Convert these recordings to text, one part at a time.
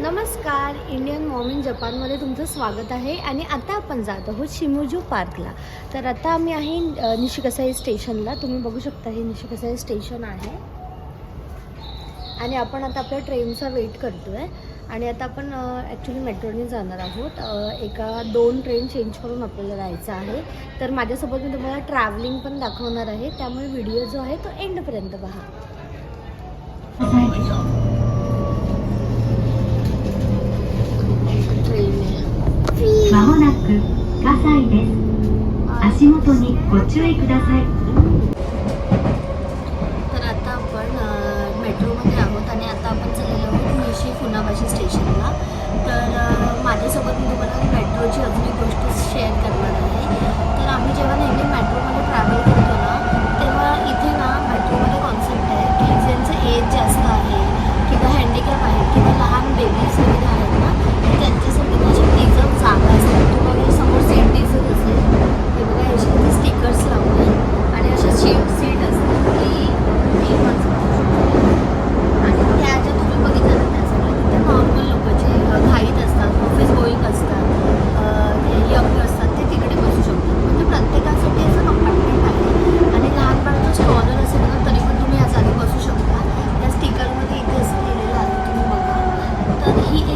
नमस्कार इंडियन मॉमिन जपानमध्ये तुमचं स्वागत आहे आणि आता आपण जात आहोत शिमोजू पार्कला तर आता आम्ही आहे निशिकसाई स्टेशनला. तुम्ही बघू शकता हे निशिकसाई स्टेशन आहे. आणि आपण आता आपल्या ट्रेनचा वेट करतो आहे आणि आता आपण ॲक्च्युली मेट्रोने जाणार आहोत. एका दोन ट्रेन चेंज करून आपल्याला जायचं आहे. तर माझ्यासोबत मी तुम्हाला ट्रॅव्हलिंग पण दाखवणार आहे. त्यामुळे व्हिडिओ जो आहे तो एंडपर्यंत पहा. 足元にご注意ください तर आता आपण अ, मेट्रोमध्ये आहोत आणि आता आपण चाललेलो आहोत निशी फुनाबाशी स्टेशनला तर अ, माझ्यासोबत मी तुम्हाला मेट्रोची अजून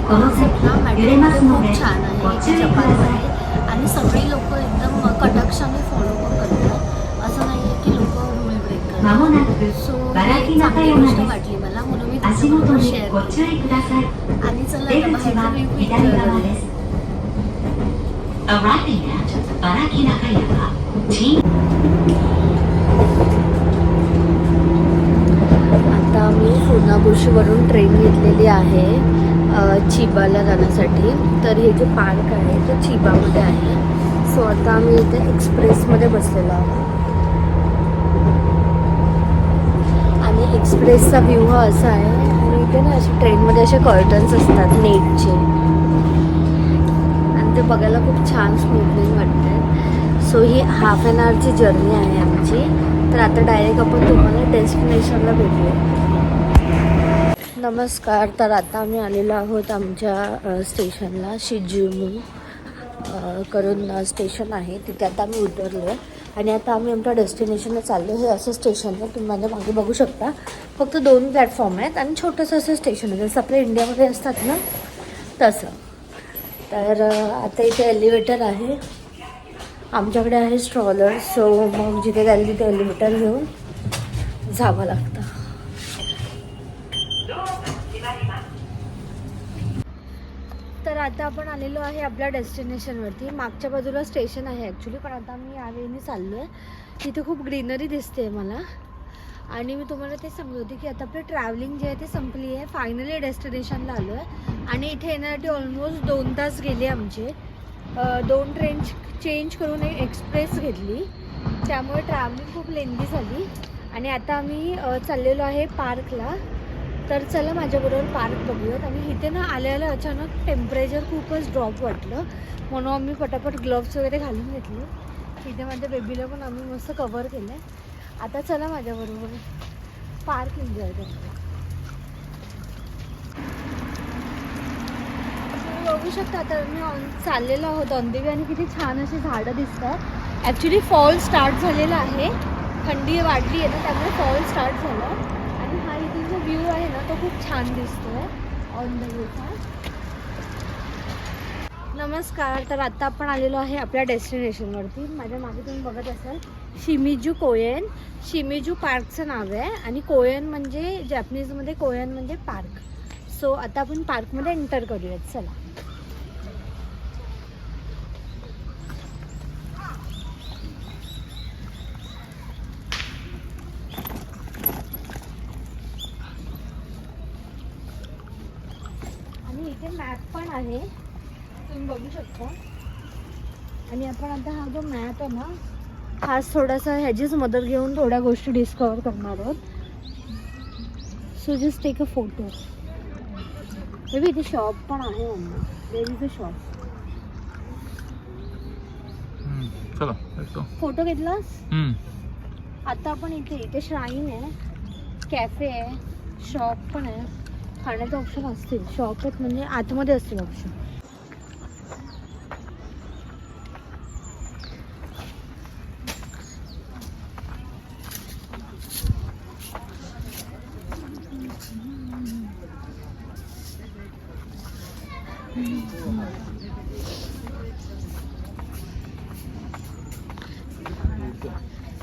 कॉन्सेप्टला खूप छान आहे आहे. आणि सगळी लोक एकदम कटक्षाने फॉलो करतात. असं नाही आहे की लोक गोष्ट वाटली मला. म्हणून मी तुमच्याबरोबर शेअर आणि चला आता मी सोनापुरशीवरून ट्रेन घेतलेली आहे. चिबाला जाण्यासाठी. तर हे जे पार्क आहे ते चिबामध्ये आहे. सो आता आम्ही इथे एक्सप्रेसमध्ये बसलेलो आहोत. आणि एक्सप्रेसचा व्ह्यू हा असा आहे. आणि इथे ना असे ट्रेनमध्ये असे कर्टन्स असतात नेटचे. आणि ते बघायला खूप छान स्मूथनिंग वाटते सो ही हाफ अन आवरची जर्नी आहे आमची. तर आता डायरेक्ट आपण तुम्हाला डेस्टिनेशनला भेटूया. नमस्कार तर आता आम्ही आलेलो आहोत आमच्या स्टेशनला शिजुमू करून स्टेशन आहे. तिथे आता आम्ही उतरलो आहे आणि आता आम्ही आमच्या डेस्टिनेशनला चाललो हे असं स्टेशन आहे. तुम्ही माझ्या मागे बघू शकता. फक्त दोन प्लॅटफॉर्म आहेत आणि छोटंसं असं स्टेशन आहे. जसं आपल्या इंडियामध्ये असतात ना तसं. तर आता इथे एलिव्हेटर आहे. आमच्याकडे आहे स्ट्रॉलर सो मग जिथे जायला तिथे एलिव्हेटर घेऊन जावं लागतं तर आता आपण आलेलो आहे आपल्या डेस्टिनेशनवरती. मागच्या बाजूला स्टेशन आहे ॲक्च्युली पण आता मी यावेळी चाललो आहे तिथे खूप ग्रीनरी दिसते मला. आणि मी तुम्हाला ते सांगत होते की आता आपलं ट्रॅव्हलिंग जे आहे ते संपली आहे. फायनली डेस्टिनेशनला आलो आहे आणि इथे येण्यासाठी ऑलमोस्ट दोन तास गेले आमचे. दोन ट्रेन चेंज करून एक एक्सप्रेस घेतली. त्यामुळे ट्रॅव्हलिंग खूप लेंदी झाली. आणि आता आम्ही चाललेलो आहे पार्कला तर चला माझ्याबरोबर पार्क बघूयात. आणि इथे ना आल्याला अचानक टेम्परेचर खूपच ड्रॉप वाटलं. म्हणून आम्ही पटापट ग्लव्स वगैरे घालून घेतले. इथे माझ्या बेबीला पण आम्ही मस्त कवर केलं आहे आता चला माझ्याबरोबर पार्क एन्जॉय करतो तुम्ही बघू शकता आता मी ऑन चाललेलो आहोत ऑनदेवी आणि किती छान अशी झाडं दिसतात. ॲक्च्युली फॉल स्टार्ट झालेला आहे. थंडी वाढली आहे ना त्यामुळे फॉल स्टार्ट झाला. इथून जो व्ह्यू आहे ना तो खूप छान दिसतोय. ऑन द नमस्कार तर आता आपण आलेलो आहे आपल्या डेस्टिनेशनवरती माझ्या मागे तुम्ही बघत असाल शिमिजू कोयन शिमिजू पार्कचं नाव आहे आणि कोयन म्हणजे जॅपनीजमध्ये कोयन म्हणजे पार्क सो आता आपण पार्कमध्ये एंटर करूयात. चला आणि इथे मॅप पण आहे. तुम्ही बघू शकता. आणि आपण आता हा जो मॅप आहे ना हाच थोडासा ह्याचीच मदत घेऊन थोड्या गोष्टी डिस्कवर करणार आहोत. So just take a photo मे इथे शॉप पण आहे अ शॉप चला. फोटो घेतलास. आता आपण इथे इथे श्राईन आहे. कॅफे आहे. शॉप पण आहे. खाण्याचे ऑप्शन असतील शॉप आहेत म्हणजे आतमध्ये असतील option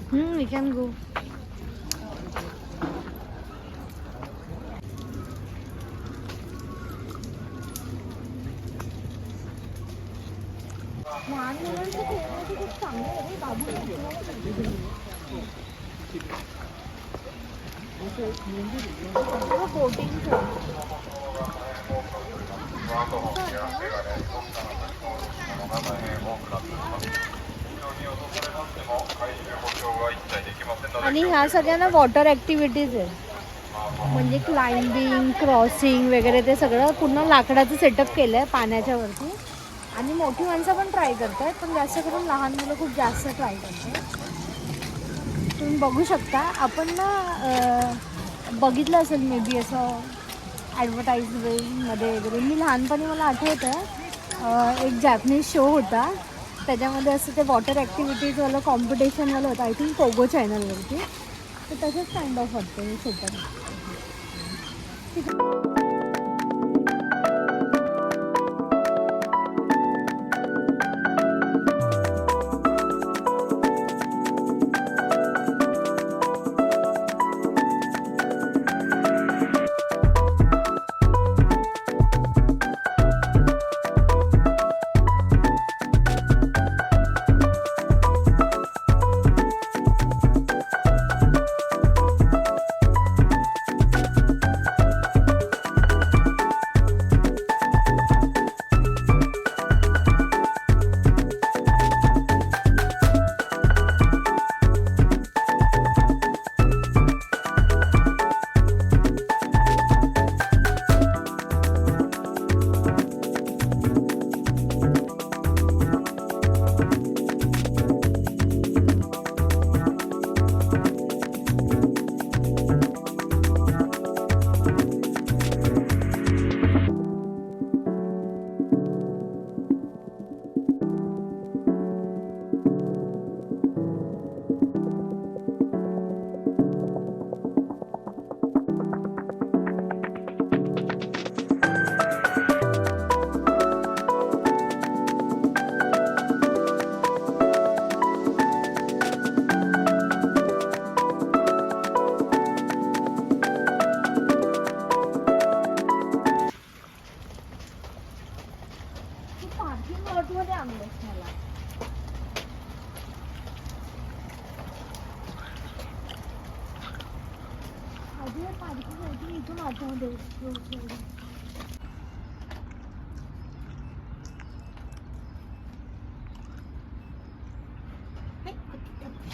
Hmm, we can go. लहान मुलांचं खेळण्याचं खूप चांगलं आहे रे, बाबू बोटिंगचं आणि ह्या सगळ्यांना वॉटर ॲक्टिव्हिटीज आहे म्हणजे क्लाइम्बिंग क्रॉसिंग वगैरे ते सगळं पूर्ण लाकडाचं सेटअप केलं आहे पाण्याच्या वरती. आणि मोठी माणसं पण ट्राय करतात पण जास्त करून लहान मुलं खूप जास्त ट्राय करतात तुम्ही बघू शकता आपण ना बघितलं असेल मे बी असं ॲडव्हर्टाईजमेंटमध्ये वगैरे. मी लहानपणी मला आठवतं एक जॅपनीज शो होता. त्याच्यामध्ये असं ते वॉटर ॲक्टिव्हिटीजवालं कॉम्पिटिशनवालं होतं. आय थिंक पोगो चॅनलवरती तर तसंच काइंड ऑफ वाटतं ठीक आहे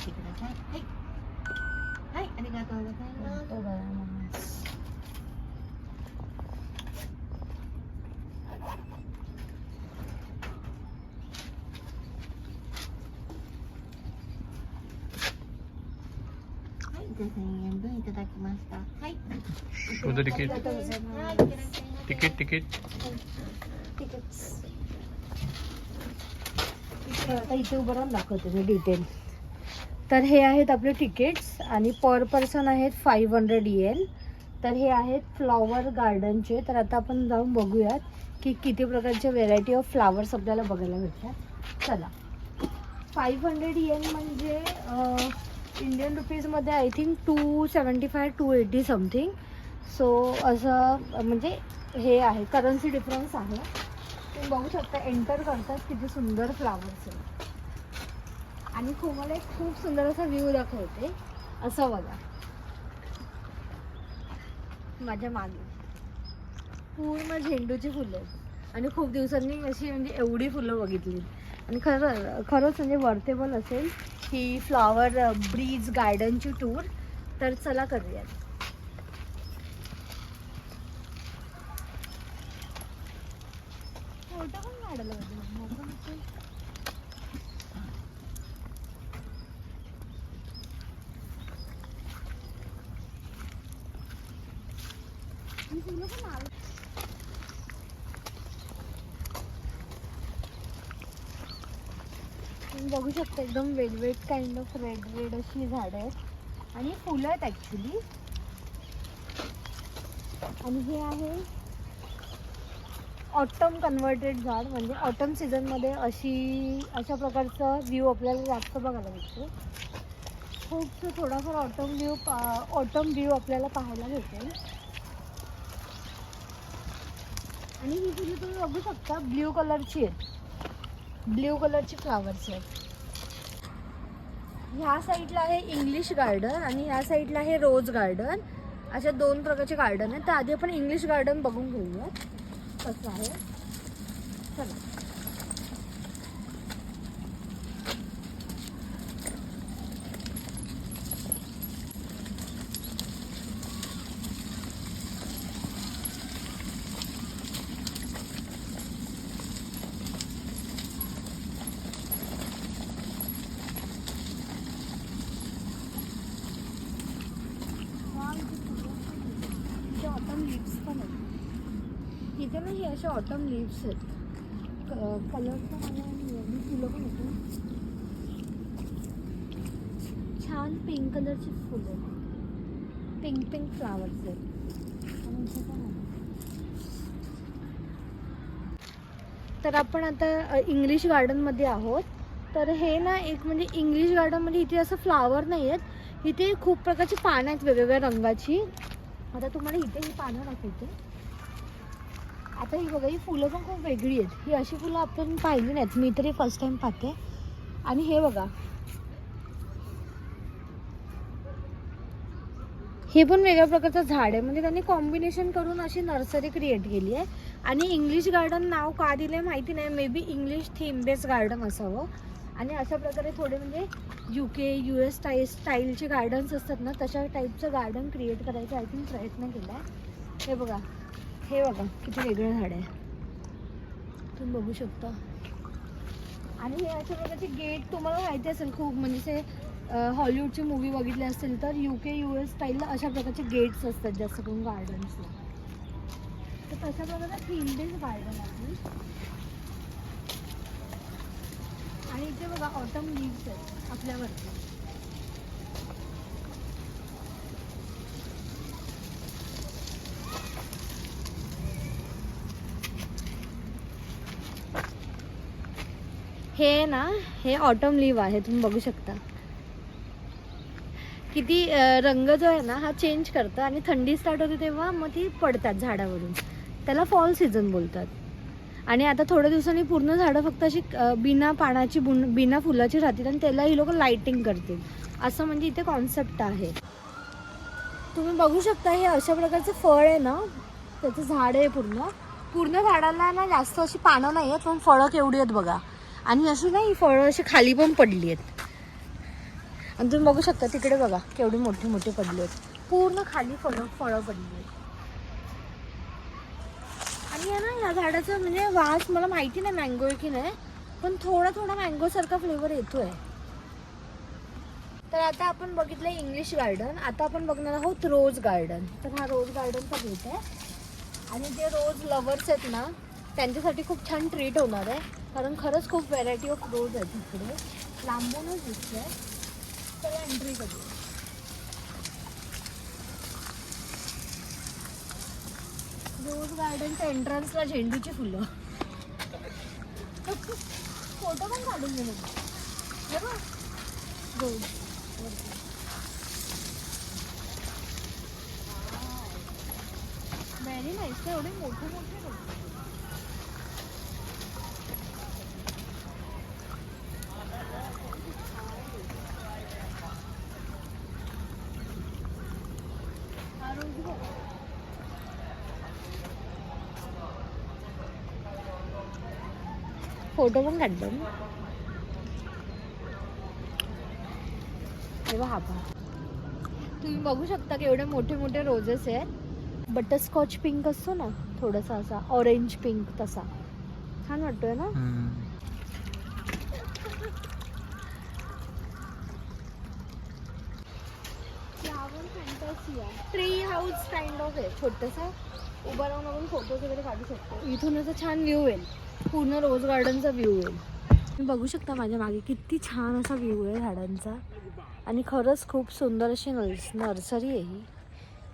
てください。はい。はい、ありがとうございます。ありがとうございます。はい、じゃ千円分いただきました。はい。い。ありがとうございます。テケテケ。テケ。तर हे आहेत आपले तिकीट्स आणि पर पर्सन आहेत फाईव्ह हंड्रेड एल तर हे आहेत फ्लॉवर गार्डनचे तर आता आपण जाऊन बघूयात की किती प्रकारच्या व्हेरायटी ऑफ फ्लावर्स आपल्याला बघायला भेटतात. चला. फाईव्ह हंड्रेड एन म्हणजे Indian रुपीजमध्ये I think two seventy five two eighty something so असं म्हणजे हे आहे. करन्सी डिफरन्स आहे. तुम्ही बघू शकता एंटर करतात किती सुंदर फ्लावर्स आहेत. आणि तुम्हाला एक खूप सुंदर असा व्ह्यू दाखवते. असं बघा. माझ्या मागे. पूर्ण झेंडूची फुलं आहेत. आणि खूप दिवसांनी अशी म्हणजे एवढी फुलं बघितली. आणि खरं खरंच म्हणजे वर्थेबल असेल ही फ्लॉवर ब्रीज गार्डनची टूर तर चला करूयात. बघू शकता एकदम वेगवेग काइंड ऑफ रेड रेड अशी झाड आहेत. आणि फुलं आहेत ॲक्च्युली आणि हे आहे ऑटम कन्वर्टेड झाड. म्हणजे ऑटम सीझनमध्ये अशी अशा प्रकारचा व्ह्यू आपल्याला जास्त बघायला भेटतो. खूप थोडाफार ऑटम व्ह्यू ऑटम व्ह्यू आपल्याला पाहायला भेटेल. आणि ही फुलं तुम्ही बघू शकता ब्ल्यू कलरची आहेत ब्ल्यू कलरची फ्लावर्स आहेत. ह्या साईडला आहे इंग्लिश गार्डन आणि ह्या साईडला आहे रोज गार्डन अशा दोन प्रकारचे गार्डन आहेत. तर आधी आपण इंग्लिश गार्डन बघून घेऊयात. कसं आहे? चला इथे ऑटम लिव्स पण आहेत इथे ना हे असे लिव्स आहेत. कलर पण एवढी फुलं पण होती छान पिंक कलरची फुलं आहेत. पिंक पिंक फ्लावर्स आहेत. आणि इथे पण आहे. तर आपण आता इंग्लिश गार्डनमध्ये आहोत. तर हे ना एक म्हणजे इंग्लिश गार्डनमध्ये म्हणजे इथे असं फ्लावर नाही आहेत. इथे खूप प्रकारची पानं आहेत वेगवेगळ्या रंगाची. आता तुम्हाला इथे ही पानं दाखवते. आता ही बघा ही फुलं पण खूप वेगळी आहेत. ही अशी फुलं आपण पाहिली नाहीत. मी तरी फर्स्ट टाइम पाहते. आणि हे बघा. हे पण वेगळ्या प्रकारचं झाड आहे. म्हणजे त्यांनी कॉम्बिनेशन करून अशी नर्सरी क्रिएट केली आहे. आणि इंग्लिश गार्डन नाव का दिलं माहिती नाही. Maybe English theme base garden असावं. आणि अशा प्रकारे थोडे म्हणजे U K U S style स्टाईलचे gardens असतात ना तशा टाईपचं गार्डन क्रिएट करायचा आय थिंक प्रयत्न केला आहे हे बघा. हे बघा किती वेगळं झाड आहे. तुम्ही बघू शकता. आणि हे अशा प्रकारचे गेट तुम्हाला माहिती असेल खूप म्हणजे ते हॉलिवूडची मूवी बघितली असेल तर यू के यू एस स्टाईलला अशा प्रकारचे गेट्स असतात जास्त करून गार्डन्सला तर तशा प्रकारचा थीम बेस गार्डन आहे आणि इथे बघा ऑटम लिव्स आहेत आपल्यावरती. हे ना हे ऑटम लीव आहे तुम्ही बघू शकता. किती रंग जो आहे ना हा चेंज करतं आणि थंडी स्टार्ट होते तेव्हा मग ती पडतात झाडावरून. त्याला फॉल सीझन बोलतात. आणि आता थोड्या दिवसांनी पूर्ण झाडं फक्त अशी बिना पानाची बुन बिना फुलाची राहतील आणि त्याला ही लोक लाइटिंग करतील. असं म्हणजे इथे कॉन्सेप्ट आहे. तुम्ही बघू शकता हे अशा प्रकारचं फळ आहे ना त्याचं झाड आहे पूर्ण. पूर्ण झाडाला ना जास्त अशी पानं नाही आहेत पण फळं केवढी आहेत बघा. आणि अशी नाही फळं अशी खाली पण पडली आहेत. आणि तुम्ही बघू शकता तिकडे बघा केवढी मोठी मोठी पडली आहेत. पूर्ण खाली फळं फळं पडली आहेत. आणि आहे ना या झाडाचं म्हणजे वास मला माहिती नाही मँगो आहे की नाही पण थोडा थोडा मँगो सारखा फ्लेवर आहे तर आता आपण बघितलं इंग्लिश गार्डन आता आपण बघणार आहोत रोज गार्डन तर हा रोज गार्डनचा गेट आहे. आणि जे रोज लवर्स आहेत ना त्यांच्यासाठी खूप छान ट्रीट होणार आहे. कारण खरंच खूप व्हेरायटी ऑफ रोज आहेत इकडे. लांबूनच दिसतंय. त्याला एंट्री करू रोज गार्डनच्या एंट्रन्सला झेंडूची फुलं. फोटो पण काढून घे मग. बघ. रोज व्हेरी नाईस एवढे मोठे मोठे फोटो पण काढतो ना तेव्हा हा पहा. तुम्ही बघू शकता की एवढे मोठे मोठे रोजेस आहेत. बटरस्कॉच पिंक असतो ना थोडासा असा ऑरेंज पिंक तसा. छान वाटतोय ना? ट्री हाऊस काइंड ऑफ आहे. छोटंसं. उभं राहून आपण फोटोज वगैरे काढू शकतो. इथून असं छान व्ह्यू येईल. पूर्ण रोज गार्डनचा व्ह्यू येईल तुम्ही बघू शकता माझ्या मागे किती छान असा व्ह्यू आहे झाडांचा. आणि खरंच खूप सुंदर अशी नर्स नर्सरी आहे ही.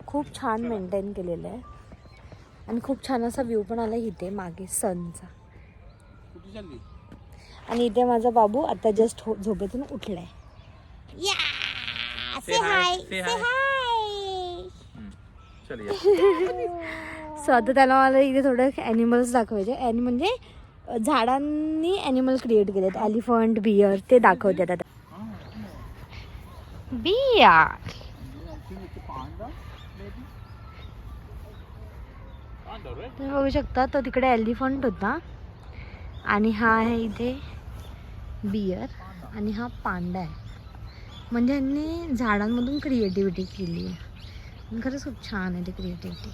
खूप छान मेंटेन केलेलं आहे. आणि खूप छान असा व्ह्यू पण आला इथे मागे सनचा आणि इथे माझा बाबू आता जस्ट हो झोपेतून उठलाय. सो आता त्याला मला इथे थोडं ॲनिमल्स दाखवायचे आणि म्हणजे झाडांनी ॲनिमल क्रिएट केलेत. एलिफंट बियर ते दाखवतात आता. बियर तुम्ही बघू शकता तो तिकडे एलिफंट होता. आणि हा आहे इथे बियर आणि हा पांडा आहे. म्हणजे यांनी झाडांमधून क्रिएटिव्हिटी केली आहे. खरंच खूप छान आहे ती क्रिएटिव्हिटी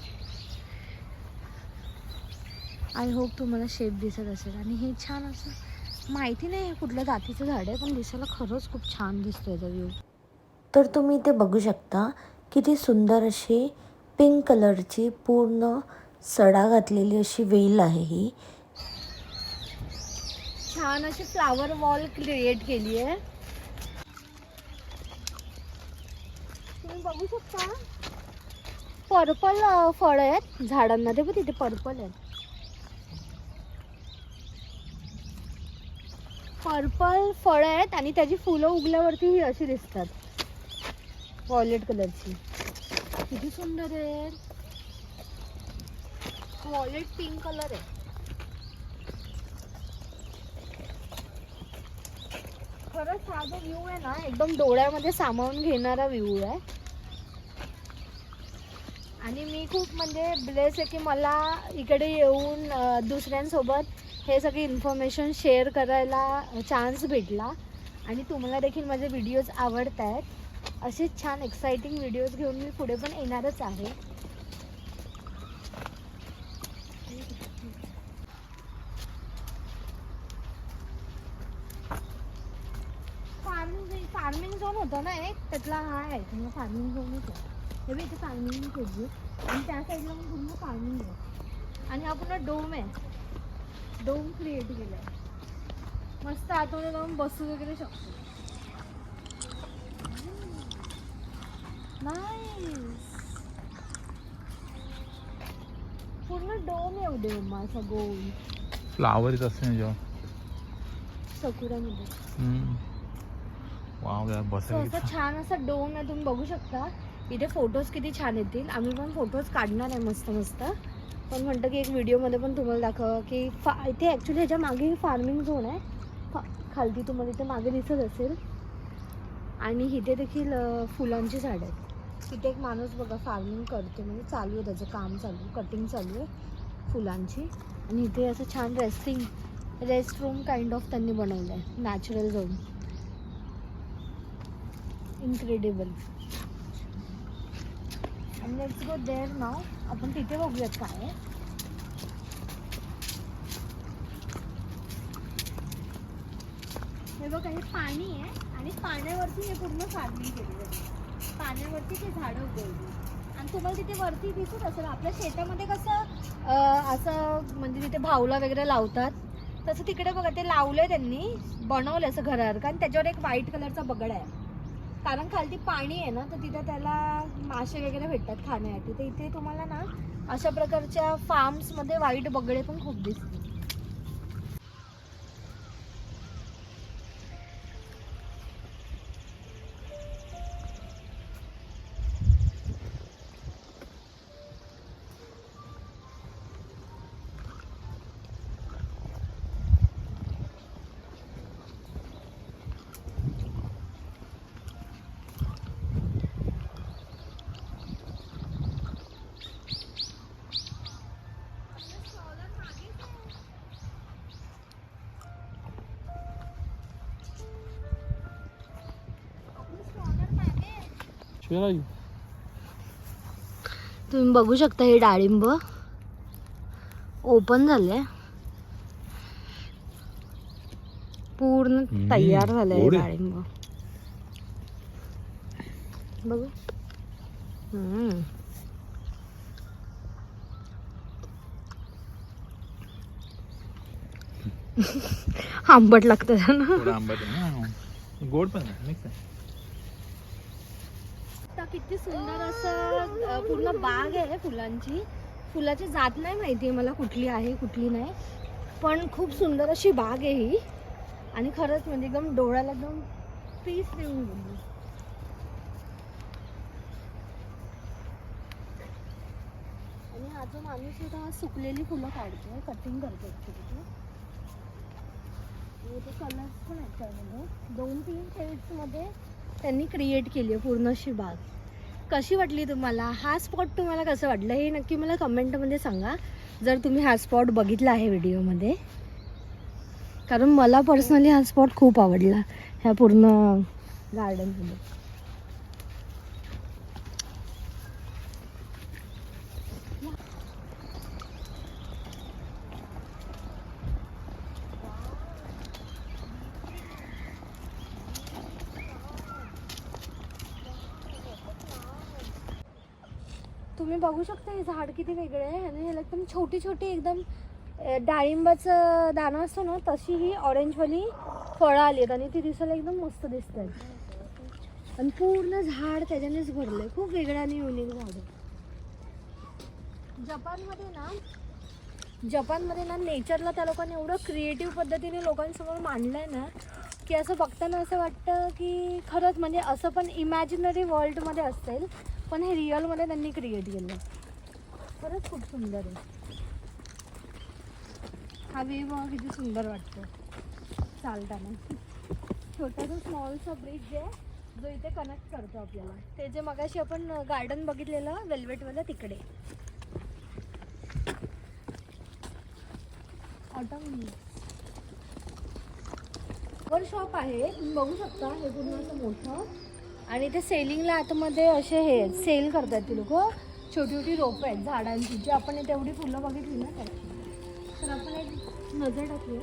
आय होप तुम्हाला शेप दिसत असेल. आणि हे छान असं माहिती नाही हे कुठल्या जातीचं झाड आहे पण दिसायला खरंच खूप छान दिसतोय याचा व्ह्यू तर तुम्ही इथे बघू शकता किती सुंदर अशी पिंक कलरची पूर्ण सडा घातलेली अशी वेल आहे ही. छान अशी फ्लावर वॉल क्रिएट केली आहे. तुम्ही बघू शकता. पर्पल फळ आहेत झाडांना ते पण तिथे पर्पल आहेत. पर्पल फळं आहेत आणि त्याची फुलं उगल्यावरती ही अशी दिसतात. वॉयलेट कलरची किती सुंदर आहे. वॉयलेट पिंक कलर आहे. खरंच हा जो व्ह्यू आहे ना एकदम डोळ्यामध्ये सामावून घेणारा व्ह्यू आहे. आणि मी खूप म्हणजे ब्लेस आहे की मला इकडे येऊन दुसऱ्यांसोबत हे सगळी इन्फॉर्मेशन शेअर करायला चान्स भेटला. आणि तुम्हाला देखील माझे व्हिडिओज आवडत आहेत असेच छान एक्साइटिंग व्हिडिओज घेऊन मी पुढे पण येणारच आहे. फार्मिंग फार्मिंग झोन होता ना एक? त्यातला हा आहे. तुम्हाला फार्मिंग झोन आहे. हे बी इथे फार्मिंग केली आणि त्या साईडला पण पूर्ण फार्मिंग आहे. आणि हा पूर्ण डोम आहे. डोम क्रिएट केला आहे मस्त आतमध्ये जाऊन बसू वगैरे शकतो. नाईस पूर्ण डोम येऊ दे मम्मा असा गोल फ्लावर असते ना जेव्हा. सकुरामध्ये वाव यार सो बसायला असं छान. असा डोम आहे तुम्ही बघू शकता. इथे फोटोज किती छान येतील. आम्ही पण फोटोज काढणार आहे मस्त मस्त पण म्हणतं की एक व्हिडिओमध्ये पण तुम्हाला दाखवा की फा इथे ॲक्च्युली ह्याच्या मागे फार्मिंग झोन आहे. फा खालती तुम्हाला इथे मागे दिसत असेल. आणि इथे देखील फुलांची झाडं आहेत. तिथे एक माणूस बघा फार्मिंग करतो म्हणजे चालू आहे त्याचं काम चालू कटिंग चालू आहे फुलांची. आणि इथे असं छान resting rest room kind of त्यांनी बनवलं आहे नॅचरल झोन इनक्रेडिबल आणि लेट्स गो देअर नाव आपण तिथे बघूयात काय आहे. हे बघा हे पाणी आहे आणि पाण्यावरती हे पूर्ण फार्मिंग केली आहे. पाण्यावरती ते झाडं उगवली. आणि तुम्हाला तिथे वरती दिसत असेल आपल्या शेतामध्ये कसं असं म्हणजे तिथे भावला वगैरे लावतात. तसं तिकडे बघा ते लावलंय त्यांनी बनवलं असं घरावर कारण त्याच्यावर एक व्हाईट कलरचा बगड आहे. कारण खालती पाणी आहे ना तर तिथे त्याला मासे वगैरे भेटतात खाण्यासाठी. तर इथे तुम्हाला ना अशा प्रकारच्या फार्म्समध्ये वाईट बगडे पण खूप तुम्ही बघू शकता हे डाळिंब. ओपन झालंय. पूर्ण तयार आहे. डाळिंब. बघू. हम्म. आंबट लागतं ना. आंबट गोड पण आहे मिक्स आहे आता किती सुंदर असं पूर्ण बाग आहे फुलांची. फुलाची जात नाही माहिती आहे मला कुठली आहे कुठली नाही. पण खूप सुंदर अशी बाग आहे ही. आणि खरंच म्हणजे एकदम डोळ्याला एकदम पीस देऊन गेली. आणि हा जो माणूस सुद्धा सुकलेली फुलं काढतोय कटिंग करतोय actually. ते कलर्स पण आहेत त्यामध्ये. दोन तीन शेड्समध्ये त्यांनी क्रिएट केली आहे पूर्ण अशी बाग. कशी वाटली तुम्हाला? हा स्पॉट तुम्हाला कसं वाटलं? हे नक्की मला कमेंटमध्ये सांगा. जर तुम्ही हा स्पॉट बघितला आहे व्हिडिओमध्ये कारण मला पर्सनली हा स्पॉट खूप आवडला. ह्या पूर्ण गार्डनमध्ये तुम्ही बघू शकता हे झाड किती वेगळे आहे. आणि ह्याला एकदम छोटी छोटी एकदम डाळिंबाचं दाणं असतो ना तशी ही ऑरेंजवाली फळं आली आहेत. आणि ती दिसायला एकदम मस्त दिसत आहेत आणि पूर्ण झाड त्याच्यानेच भरलंय. खूप वेगळं आणि युनिक झाड आहे. जपानमध्ये ना जपानमध्ये ना नेचरला त्या लोकांनी एवढं क्रिएटिव्ह पद्धतीने लोकांसमोर मांडलंय ना की असं बघताना असं वाटतं की खरंच म्हणजे असं पण इमॅजिनरी वर्ल्डमध्ये असेल. पण हे रिअलमध्ये त्यांनी क्रिएट केलं. खरंच खूप सुंदर आहे. हा वे बघा किती सुंदर वाटतो. चालताना छोटासा स्मॉलचा ब्रिज आहे. जो इथे कनेक्ट करतो आपल्याला. ते जे मगाशी आपण गार्डन बघितलेलं वेल्वेटवालं तिकडे. ऑटम वर शॉप आहे. तुम्ही बघू शकता. हे पूर्ण असं मोठं. आणि ते सेलिंगला आतमध्ये असे हे सेल करतात ते लोक. छोटी छोटी रोपं आहेत झाडांची जी आपण तेवढी फुलं बघितली ना त्याची तर आपण एक नजर टाकूया.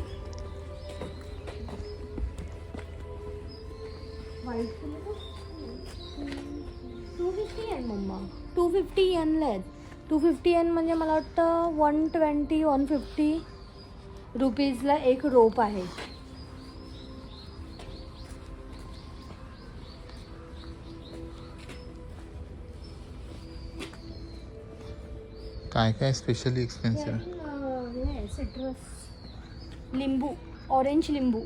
टू फिफ्टी एन मम्मा. टू फिफ्टी एनला आहेत. टू फिफ्टी एन म्हणजे मला वाटतं वन ट्वेंटी वन फिफ्टी रुपीजला एक रोप आहे. काय काय स्पेशली एक्सपेन्सिव्ह सिट्रस लिंबू. ऑरेंज लिंबू.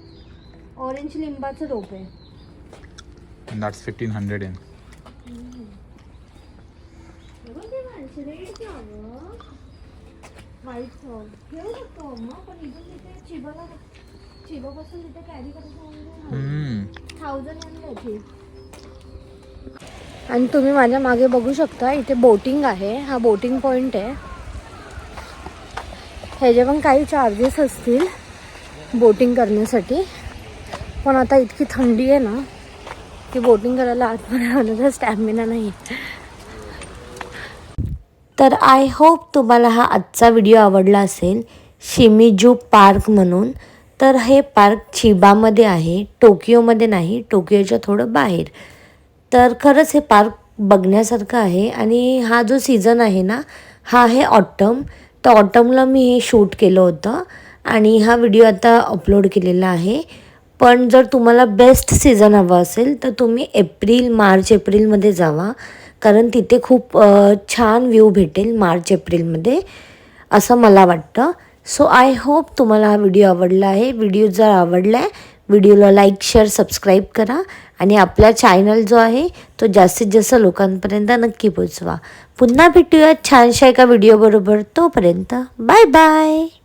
ऑरेंज लिंबाचं रोप आहे. चिबापासून तिथे कॅरी करायचं थाउजंड आणि तुम्ही माझ्या मागे बघू शकता इथे बोटिंग आहे. हा बोटिंग पॉईंट आहे. ह्याचे पण काही चार्जेस असतील बोटिंग करण्यासाठी. पण आता इतकी थंडी आहे ना की बोटिंग करायला आतमध्ये आलं स्टॅमिना नाही. तर आय होप तुम्हाला हा आजचा व्हिडिओ आवडला असेल. शिमिजू पार्क म्हणून. तर हे पार्क चिबामध्ये आहे. टोकियोमध्ये नाही टोकियोच्या थोडं बाहेर. तर खरंच हे पार्क बघण्यासारखं आहे आणि हा जो सीझन आहे ना हा आहे ऑटम. तर ऑटमला मी हे शूट केलं होतं आणि हा व्हिडिओ आता अपलोड केलेला आहे. पण जर तुम्हाला बेस्ट सीझन हवं असेल तर तुम्ही एप्रिल मार्च एप्रिलमध्ये जावा. कारण तिथे खूप छान व्ह्यू भेटेल मार्च एप्रिलमध्ये असं मला वाटतं. सो आय होप तुम्हाला हा व्हिडिओ आवडला आहे. व्हिडिओ जर आवडला आहे व्हिडिओला लाईक शेअर सबस्क्राईब करा. आणि आपला चॅनल जो आहे तो जास्तीत जास्त लोकांपर्यंत नक्की पोचवा. पुन्हा भेटूया छानशा एका व्हिडिओबरोबर तोपर्यंत बाय बाय